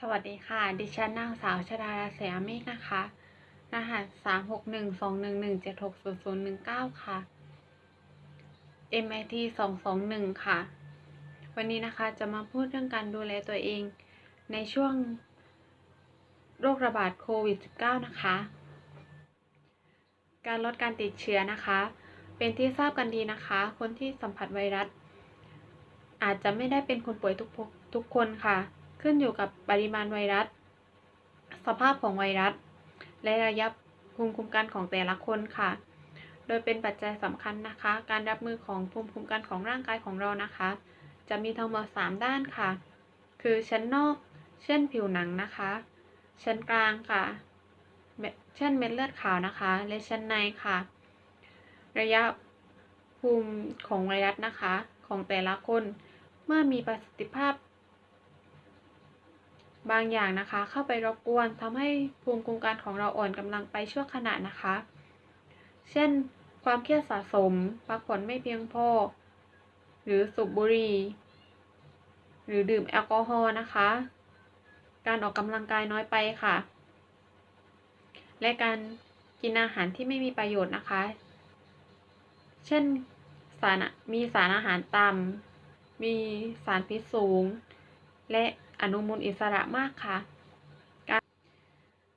สวัสดีค่ะ ดิฉันนางสาวชดาราเสียเมฆนะคะ รหัสสามหกหนึ่งสองหนึ่งหนึ่งเจ็ดหกศูนย์ศูนย์หนึ่งเก้าค่ะ MIT สองสองหนึ่งค่ะ วันนี้นะคะจะมาพูดเรื่องการดูแลตัวเอง ในช่วงโรคระบาดโควิด -19 นะคะ การลดการติดเชื้อนะคะ เป็นที่ทราบกันดีนะคะ คนที่สัมผัสไวรัส อาจจะไม่ได้เป็นคนป่วยทุกทุกคนค่ะ ขึ้นอยู่กับปริมาณไวรัส สภาพของไวรัส และระยะภูมิคุ้มกันของแต่ละคนค่ะ โดยเป็นปัจจัยสำคัญนะคะ การรับมือของภูมิคุ้มกันของร่างกายของเรานะคะ จะมีทั้งหมด3ด้านค่ะ คือชั้นนอก เช่นผิวหนังนะคะ ชั้นกลางค่ะ เช่นเม็ดเลือดขาวนะคะ และชั้นในค่ะ ระยะภูมิของไวรัสนะคะ ของแต่ละคน เมื่อมีประสิทธิภาพ บางอย่างนะคะ เข้าไปรบกวนทำให้ภูมิคุ้มกันของเราอ่อนกำลังไปชั่วขณะนะคะ เช่น ความเครียดสะสมพักผ่อนไม่เพียงพอ หรือสูบบุหรี่หรือดื่มแอลกอฮอล์นะคะ การออกกำลังกายน้อยไปค่ะ และการกินอาหารที่ไม่มีประโยชน์นะคะ เช่นสารมีสารอาหารต่ำมีสารพิษสูง และอนุมูลอิสระมากค่ะการ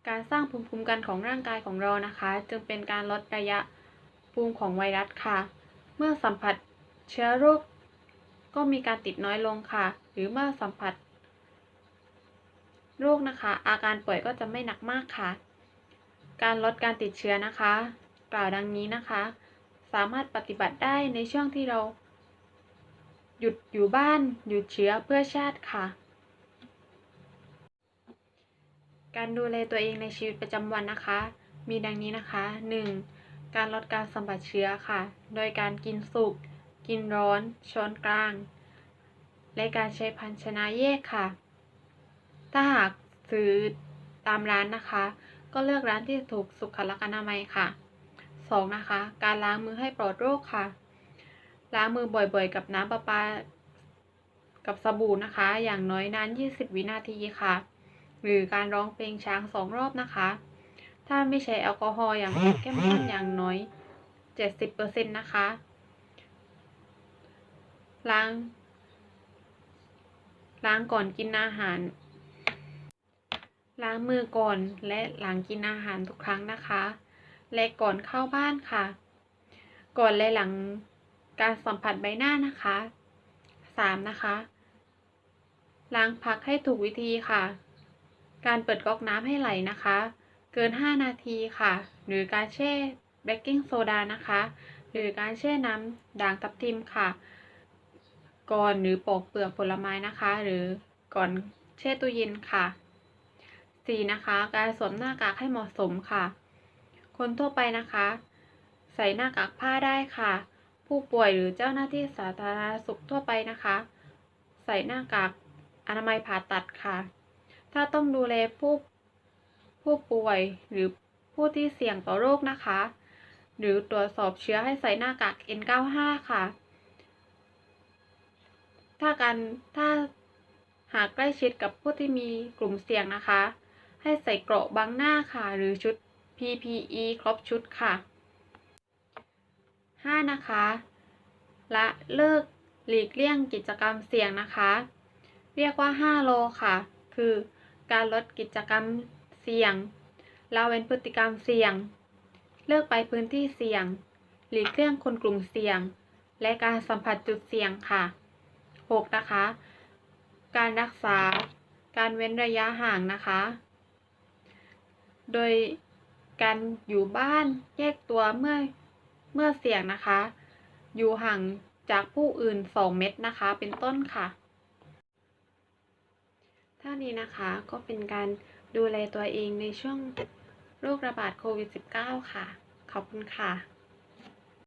การสร้างภูมิคุ้มกันของร่างกายของเรานะคะ จึงเป็นการลดระยะภูมิของไวรัสค่ะ เมื่อสัมผัสเชื้อโรคก็มีการติดน้อยลงค่ะ หรือเมื่อสัมผัสโรคนะคะ อาการป่วยก็จะไม่หนักมากค่ะ การลดการติดเชื้อนะคะ กล่าวดังนี้นะคะ สามารถปฏิบัติได้ในช่วงที่เรา หยุดอยู่บ้าน หยุดเชื้อเพื่อชาติค่ะ การดูแลตัวเองในชีวิตประจำวันนะคะ มีดังนี้นะคะ 1. การลดการสัมผัสเชื้อค่ะ โดยการกินสุก กินร้อน ช้อนกลาง และการใช้ภาชนะแยกค่ะ ถ้าหากซื้อตามร้านนะคะ ก็เลือกร้านที่ถูกสุขลักษณะอนามัยค่ะ 2. นะคะ การล้างมือให้ปลอดโรคค่ะ ล้างมือบ่อยๆ กับน้ำประปา กับสบู่นะคะ อย่างน้อยนาน 20 วินาทีค่ะ หรือการร้องเพลงช้างสองรอบนะคะ ถ้าไม่ใช้แอลกอฮอล์อย่างเข้มข้นอย่างน้อย 70%นะคะ ล้าง ล้างก่อนกินอาหาร ล้างมือก่อนและหลังกินอาหารทุกครั้งนะคะ และก่อนเข้าบ้านค่ะ ก่อนและหลังการสัมผัสใบหน้านะคะ 3. นะคะ ล้างพักให้ถูกวิธีค่ะ การเปิดก๊อกน้ำให้ไหลนะคะ เกิน 5 นาทีค่ะ หรือการแช่เบกกิ้งโซดานะคะ หรือการแช่น้ำด่างทับทิมค่ะ ก่อนหรือปอกเปลือกผลไม้นะคะ หรือก่อนแช่ตู้เย็นค่ะ 4. นะคะ การสวมหน้ากากให้เหมาะสมค่ะ คนทั่วไปนะคะ ใส่หน้ากากผ้าได้ค่ะ ผู้ป่วยหรือเจ้าหน้าที่สาธารณสุขทั่วไปนะคะ ใส่หน้ากากอนามัยผ่าตัดค่ะ ถ้าต้องดูแลผู้ผู้ป่วยหรือผู้ที่เสี่ยงต่อโรคนะคะ หรือตรวจสอบเชื้อให้ใส่หน้ากาก N95 ค่ะ ถ้าการถ้าหากใกล้ชิดกับผู้ที่มีกลุ่มเสี่ยงนะคะ ให้ใส่เกราะบังหน้าค่ะ หรือชุด PPE ครบชุดค่ะ 5. นะคะ ละเลิกหลีกเลี่ยงกิจกรรมเสี่ยงนะคะ เรียกว่า 5 โลค่ะ คือ การลดกิจกรรมเสี่ยงละเว้นพฤติกรรมเสี่ยง เลิกไปพื้นที่เสี่ยง หลีกเลี่ยงคนกลุ่มเสี่ยง และการสัมผัสจุดเสี่ยงค่ะ 6. นะคะ การรักษา การเว้นระยะห่างนะคะ โดยการอยู่บ้านแยกตัวเมื่อเมื่อเสี่ยงนะคะ อยู่ห่างจากผู้อื่น 2 เมตรนะคะ เป็นต้นค่ะ เท่านี้นะคะก็เป็นการดูแลตัวเองในช่วงโรคระบาดโควิด -19 ค่ะ ขอบคุณค่ะ